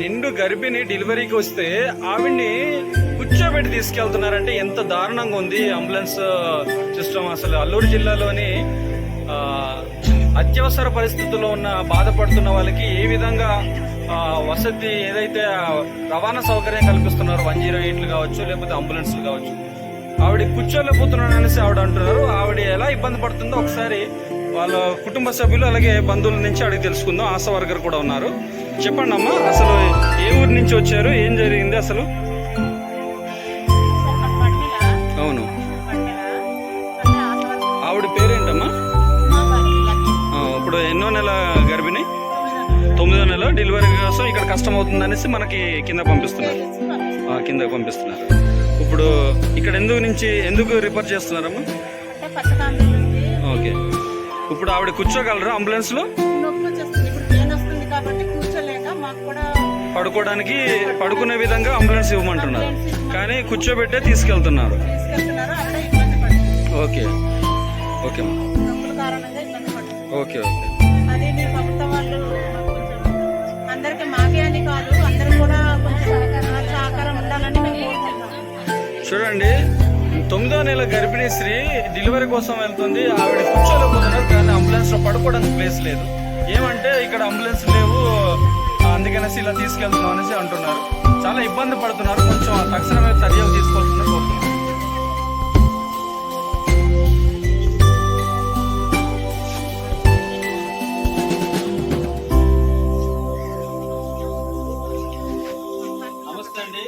నిండు గర్భిణి డెలివరీకి వస్తే ఆవిడ్ని కూర్చోబెట్టి తీసుకెళ్తున్నారంటే ఎంత దారుణంగా ఉంది అంబులెన్స్ సిస్టమ్. అసలు అల్లూరు జిల్లాలోని అత్యవసర పరిస్థితుల్లో ఉన్న బాధపడుతున్న వాళ్ళకి ఏ విధంగా వసతి ఏదైతే రవాణా సౌకర్యం కల్పిస్తున్నారో వన్ జీరో ఎయిట్లు కావచ్చు లేకపోతే అంబులెన్స్లు కావచ్చు ఆవిడ కూర్చోలేకపోతున్నాను అనేసి ఆవిడ అంటున్నారు. ఆవిడ ఎలా ఇబ్బంది పడుతుందో ఒకసారి వాళ్ళ కుటుంబ సభ్యులు అలాగే బంధువుల నుంచి అడిగి తెలుసుకుందాం. ఆశా వర్గర్ కూడా ఉన్నారు. చెప్పండి అమ్మా అసలు ఏ ఊరి నుంచి వచ్చారు ఏం జరిగింది అసలు? అవును. ఆవిడ పేరేంటమ్మా? ఇప్పుడు ఎన్నో నెల గర్భిణి తొమ్మిదో నెల డెలివరీ కోసం ఇక్కడ కష్టం అవుతుంది అనేసి మనకి కింద పంపిస్తున్నారు. కింద పంపిస్తున్నారు. ఇప్పుడు ఇక్కడ ఎందుకు నుంచి ఎందుకు రిపేర్ చేస్తున్నారమ్మా? ఓకే. ఇప్పుడు ఆవిడ కూర్చోగలరా అంబులెన్స్ పడుకోవడానికి పడుకునే విధంగా అంబులెన్స్ ఇవ్వమంటున్నారు. కానీ కూర్చోబెట్టే తీసుకెళ్తున్నారు. ఓకే. Okay okay okay. అందరికి మాకే అని కాదు అందరూ కూడా సహకారం ఉండాలని చూడండి తొమ్మిదో నెల గర్భిణీ స్త్రీ డెలివరీ కోసం వెళ్తుంది. ఆవిడ కూర్చోలేకపోతున్నారు కానీ అంబులెన్స్లో పడుకోవడానికి ప్లేస్ లేదు. ఏమంటే ఇక్కడ అంబులెన్స్ లేవు అందుకనేసి ఇలా తీసుకెళ్తున్నాం అనేసి అంటున్నారు. చాలా ఇబ్బంది పడుతున్నారు. కొంచెం తక్షణమే చర్యలు తీసుకోవాల్సిందని నమస్తే అండి.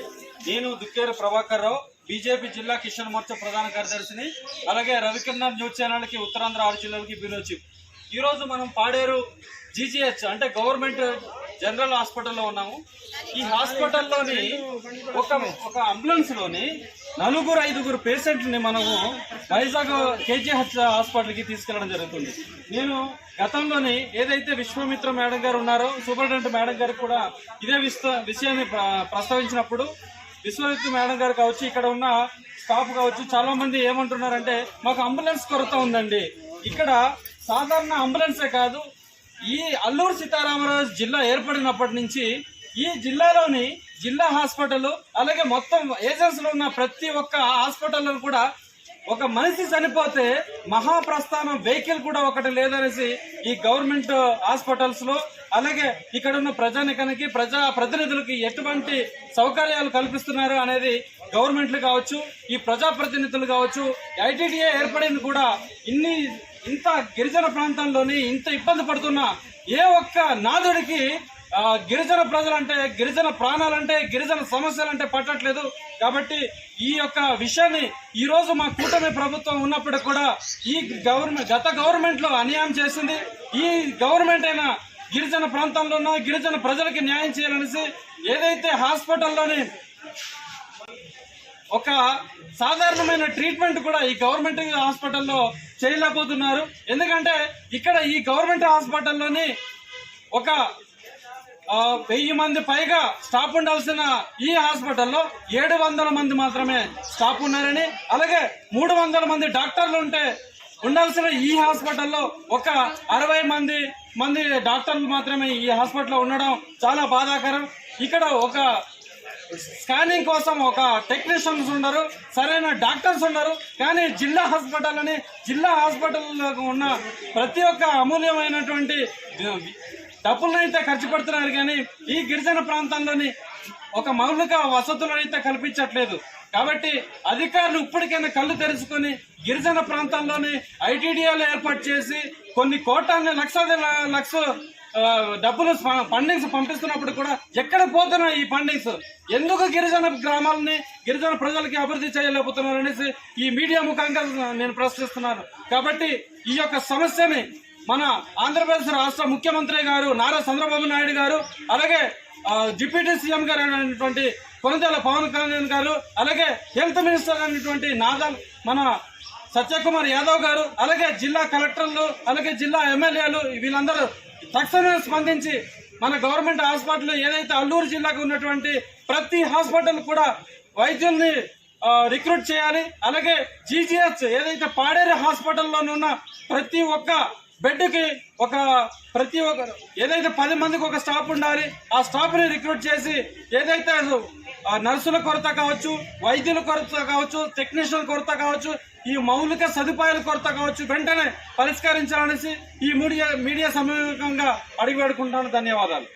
నేను దుక్కేరు ప్రభాకర్ రావు బీజేపీ జిల్లా కిషన్ మోర్చా ప్రధాన కార్యదర్శిని అలాగే రవికిరణ్ న్యూస్ ఛానల్కి ఉత్తరాంధ్ర ఆరు జిల్లాలకి బ్యూరో చీఫ్. ఈ రోజు మనం పాడేరు జీజీహెచ్ అంటే గవర్నమెంట్ జనరల్ హాస్పిటల్లో ఉన్నాము. ఈ హాస్పిటల్లోని ఒక ఒక అంబులెన్స్లోని నలుగురు ఐదుగురు పేషెంట్ని మనము వైజాగ్ కేజీహెచ్ హాస్పిటల్కి తీసుకెళ్ళడం జరుగుతుంది. నేను గతంలోని ఏదైతే విశ్వామిత్ర మేడం గారు ఉన్నారో సూపరింటెండెంట్ మేడం గారు కూడా ఇదే విస్త విషయాన్ని ప్ర- ప్రస్తావించినప్పుడు విశ్వమిత్ర మేడం గారు కావచ్చు ఇక్కడ ఉన్న స్టాఫ్ కావచ్చు చాలా మంది ఏమంటున్నారంటే మాకు అంబులెన్స్ కొరత ఉందండి. ఇక్కడ సాధారణ అంబులెన్సే కాదు ఈ అల్లూరు సీతారామరాజు జిల్లా ఏర్పడినప్పటి నుంచి ఈ జిల్లాలోని జిల్లా హాస్పిటల్ అలాగే మొత్తం ఏజెన్సీలో ఉన్న ప్రతి ఒక్క హాస్పిటల్లో కూడా ఒక మనిషి చనిపోతే మహాప్రస్థానం వెహికల్ కూడా ఒకటి లేదనేసి ఈ గవర్నమెంట్ హాస్పిటల్స్లో అలాగే ఇక్కడ ఉన్న ప్రజానికానికి ప్రజా ప్రతినిధులకి ఎటువంటి సౌకర్యాలు కల్పిస్తున్నారు అనేది గవర్నమెంట్లు కావచ్చు ఈ ప్రజాప్రతినిధులు కావచ్చు ఐటీడీఏ ఏర్పడింది కూడా ఇన్ని ఇంత గిరిజన ప్రాంతంలోని ఇంత ఇబ్బంది పడుతున్న ఏ ఒక్క నాదుడికి గిరిజన ప్రజలంటే గిరిజన ప్రాణాలంటే గిరిజన సమస్యలంటే పట్టట్లేదు. కాబట్టి ఈ యొక్క విషయాన్ని ఈరోజు మా కూటమి ప్రభుత్వం ఉన్నప్పుడు కూడా ఈ గవర్నమెంట్ గత గవర్నమెంట్లో అన్యాయం చేసింది. ఈ గవర్నమెంట్ అయినా గిరిజన ప్రాంతంలో ఉన్న గిరిజన ప్రజలకి న్యాయం చేయాలనేసి ఏదైతే హాస్పిటల్లోని ఒక సాధారణమైన ట్రీట్మెంట్ కూడా ఈ గవర్నమెంట్ హాస్పిటల్లో చేయలేకపోతున్నారు. ఎందుకంటే ఇక్కడ ఈ గవర్నమెంట్ హాస్పిటల్లోని ఒక వెయ్యి మంది పైగా స్టాఫ్ ఉండాల్సిన ఈ హాస్పిటల్లో ఏడు వందల మంది మాత్రమే స్టాఫ్ ఉన్నారని అలాగే మూడు వందల మంది డాక్టర్లు ఉంటే ఉండాల్సిన ఈ హాస్పిటల్లో ఒక అరవై మంది మంది డాక్టర్లు మాత్రమే ఈ హాస్పిటల్లో ఉండడం చాలా బాధాకరం. ఇక్కడ ఒక స్కానింగ్ కోసం ఒక టెక్నీషియన్స్ ఉన్నారు సరైన డాక్టర్స్ ఉన్నారు. కానీ జిల్లా హాస్పిటల్ అని జిల్లా హాస్పిటల్లో ఉన్న ప్రతి ఒక్క అమూల్యమైనటువంటి డబ్బులనైతే ఖర్చు పెడుతున్నారు కానీ ఈ గిరిజన ప్రాంతంలోని ఒక మౌలిక వసతులనైతే కల్పించట్లేదు. కాబట్టి అధికారులు ఇప్పటికైనా కళ్ళు తెరుచుకొని గిరిజన ప్రాంతంలోని ఐటీడీఏలు ఏర్పాటు చేసి కొన్ని కోటాన్ని లక్షల లక్ష డబ్బులు ఫండింగ్స్ పంపిస్తున్నప్పుడు కూడా ఎక్కడ పోతున్నాయి ఈ ఫండింగ్స్? ఎందుకు గిరిజన గ్రామాలని గిరిజన ప్రజలకి అభివృద్ధి చేయలేకపోతున్నారు అనేసి ఈ మీడియా ముఖంగా నేను ప్రశ్నిస్తున్నాను. కాబట్టి ఈ యొక్క సమస్యని మన ఆంధ్రప్రదేశ్ రాష్ట్ర ముఖ్యమంత్రి గారు నారా చంద్రబాబు నాయుడు గారు అలాగే డిప్యూటీ సీఎం గారు అయినటువంటి కొనతెల పవన్ కళ్యాణ్ గారు అలాగే హెల్త్ మినిస్టర్ అయినటువంటి నాదల్ మన సత్యకుమార్ యాదవ్ గారు అలాగే జిల్లా కలెక్టర్లు అలాగే జిల్లా ఎమ్మెల్యేలు వీళ్ళందరూ తక్షణమే స్పందించి మన గవర్నమెంట్ హాస్పిటల్ ఏదైతే అల్లూరు జిల్లాకు ఉన్నటువంటి ప్రతి హాస్పిటల్ కూడా వైద్యుల్ని రిక్రూట్ చేయాలి. అలాగే జీజీహెచ్ ఏదైతే పాడేరు హాస్పిటల్లో ఉన్న ప్రతి ఒక్క బెడ్కి ఒక ప్రతి ఒక్క ఏదైతే పది మందికి ఒక స్టాఫ్ ఉండాలి ఆ స్టాఫ్ని రిక్రూట్ చేసి ఏదైతే నర్సుల కొరత కావచ్చు వైద్యుల కొరత కావచ్చు టెక్నీషియన్ కొరత కావచ్చు ఈ మౌలిక సదుపాయాల కొరత కావచ్చు వెంటనే పరిష్కరించాలనేసి ఈ మీడియా మీడియా సమూహంగా అడిగి పెడుకుంటాను ధన్యవాదాలు.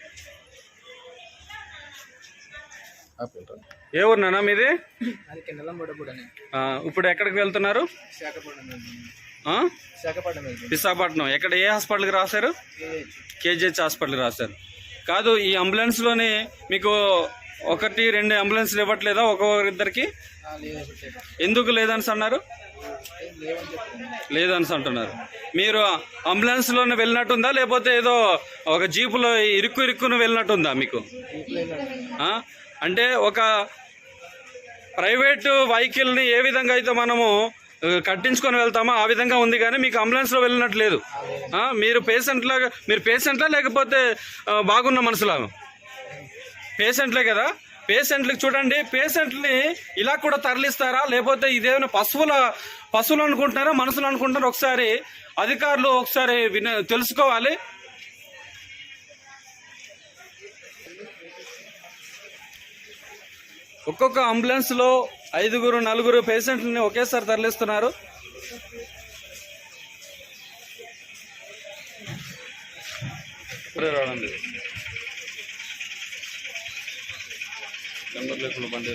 ఏ ఊరినా మీది? ఇప్పుడు ఎక్కడికి వెళ్తున్నారు? విశాఖపట్నం ఎక్కడ ఏ హాస్పిటల్కి రాశారు? కేజీహెచ్. హాస్పిటల్కి రాశారు. కాదు ఈ అంబులెన్స్లోని మీకు ఒకటి రెండు అంబులెన్స్లు ఇవ్వట్లేదా? ఒక్కొక్కరిద్దరికి? ఎందుకు లేదని అన్నారు? లేదని అంటున్నారు. మీరు అంబులెన్స్లోనే వెళ్ళినట్టుందా? లేకపోతే ఏదో ఒక జీపులో ఇరుక్కు ఇరుక్కును వెళ్ళినట్టుందా మీకు? అంటే ఒక ప్రైవేటు వెహికల్ని ఏ విధంగా అయితే మనము కట్టించుకొని వెళ్తామో ఆ విధంగా ఉంది కానీ మీకు అంబులెన్స్లో వెళ్ళినట్టు లేదు. మీరు పేషెంట్లాగా మీరు పేషెంట్లా లేకపోతే బాగున్న మనుషులా పేషెంట్లే కదా? పేషెంట్లకు చూడండి పేషెంట్ని ఇలా కూడా తరలిస్తారా? లేకపోతే ఇదేమైనా పశువుల పశువులు అనుకుంటున్నారా? మనుషులు అనుకుంటున్నారా? ఒకసారి అధికారులు ఒకసారి విన తెలుసుకోవాలి. ఒక్కొక్క అంబులెన్స్లో ఐదుగురు నలుగురు పేషెంట్లని ఒకేసారి తరలిస్తున్నారు. ఇప్పుడే లేకుండా బండి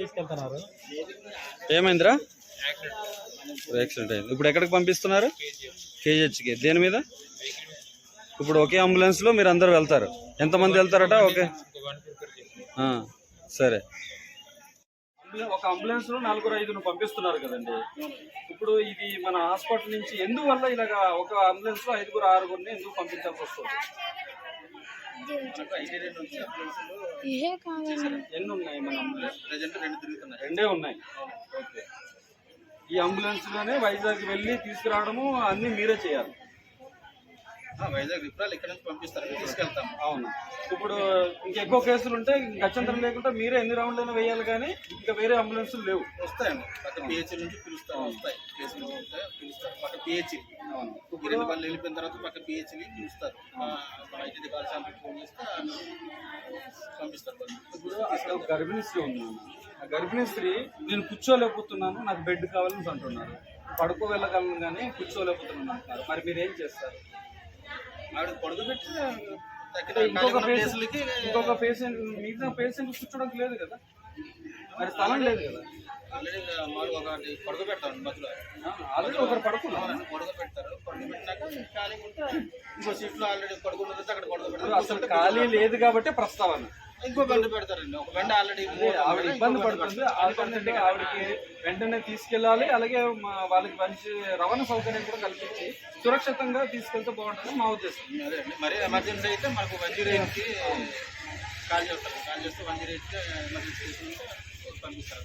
తీసుకెళ్తున్నారు? ఏమైందిరా? యాక్సిడెంట్ అయింది. ఇప్పుడు ఎక్కడికి పంపిస్తున్నారు? కేజీహెచ్కి. దేని మీద? ఇప్పుడు ఒకే అంబులెన్స్లో మీరు అందరు వెళ్తారు. ఎంతమంది వెళ్తారట? ఓకే ఆ, ఒక అంబులెన్స్లో నలుగురు ఐదుగురు పంపిస్తున్నారు కదండి. ఇప్పుడు ఇది మన హాస్పిటల్ నుంచి ఎందువల్ల ఇలాగా ఒక అంబులెన్స్లో ఐదుగురు ఆరుగురిని ఎందుకు పంపించాల్సి వస్తుంది? ఎన్ని ఉన్నాయి మన అంబులెన్స్? రెండు తిరుగుతున్నాయి. రెండే ఉన్నాయి. ఈ అంబులెన్స్లోనే వైజాగ్ వెళ్ళి తీసుకురావడము అన్ని మీరే చేయాలి. వైజాగ్ రిఫరాల్ ఇక్కడ నుంచి పంపిస్తారు. తీసుకెళ్తాం. అవును. ఇప్పుడు ఇంకా ఎక్కువ కేసులు ఉంటే గచ్చంతరం లేకుండా మీరే ఎన్ని రౌండ్లైనా వేయాలి కానీ ఇంకా వేరే అంబులెన్సులు లేవు. వస్తాయండి. పక్క పిహెచ్ నుంచి పిలుస్తాం. వస్తాయి. కేసులు పిలుస్తారు. పక్క పిహెచ్ ఇప్పుడు రెండు వాళ్ళు వెళ్ళిపోయిన తర్వాత పక్క పిహెచ్ పిలుస్తారు. ఐటీ కాల్ శాంపుల్ ఫోన్ చేస్తే పంపిస్తారు. ఇప్పుడు ఒక గర్భిణీ స్త్రీ ఉంది ఆ గర్భిణీ స్త్రీ నేను కూర్చోలేకపోతున్నాను నాకు బెడ్ కావాలని అంటున్నారు. పడుకో వెళ్ళగలను కానీ కూర్చోలేకపోతున్నాను అంటున్నారు. మరి మీరు ఏం చేస్తారు? ఇంకొక పేషెంట్ ఇంకొక పేషెంట్ మిగతా పేషెంట్ కూర్చోడానికి లేదు కదా? మరి స్థలం లేదు కదా? ఆల్రెడీ మధ్యలో. ఆల్రెడీ ఒకరు పడుకున్నారు. ఖాళీ ఉంటే ఇంకో సీట్లో ఆల్రెడీ పడుకున్నది అక్కడ పడుకోబెడతారు అసలు ఖాళీ లేదు కాబట్టి ప్రస్తావన. ఇంకో బండి పెడతారండి. ఒక బండి ఆల్రెడీ ఆవిడ ఇబ్బంది పడుతుంది. ఆల్టర్నేట్గా ఆవిడకి వెంటనే తీసుకెళ్ళాలి. అలాగే మా వాళ్ళకి మంచి రవాణా సౌకర్యం కూడా కల్పించి సురక్షితంగా తీసుకెళ్తే బాగుంటుంది మా ఉద్దేశం. అదే అండి. మరీ ఎమర్జెన్సీ అయితే మనకు వన్ జీరో ఎయిట్కి కాల్ చేస్తారు. కాల్ చేస్తే వన్ జీరో ఎయిట్కి ఎమర్జెన్సీ పంపిస్తారు.